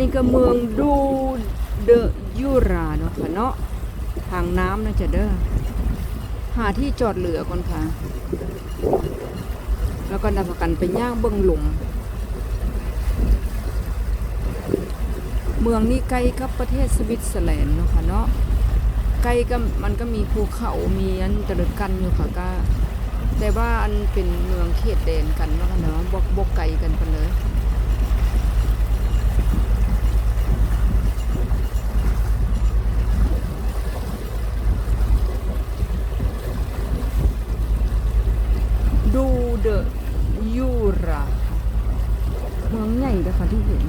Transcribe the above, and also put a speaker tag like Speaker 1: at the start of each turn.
Speaker 1: นี้ก็เมืองดูเดยูราเนาะค่ะเนาะทางน้ำนะจะเด้อหาที่จอดเรือก่อนค่ะ แล้วก็นำประกันไปย่างเบิ้องหลุม เมืองนี้ใกล้กับประเทศสวิตเซอร์แลนด์เนาะค่ะเนาะใกล้ก็มันก็มีภูเขา มีอันตะลึกกันอยู่ค่ะก็แต่ว่าอันเป็นเมืองเขตแดนกันเนาะค่ะเนาะบกบกไกลกันไปเลย ดูเดอะยูราเมืองใหญ่เลยค่ะที่เห็น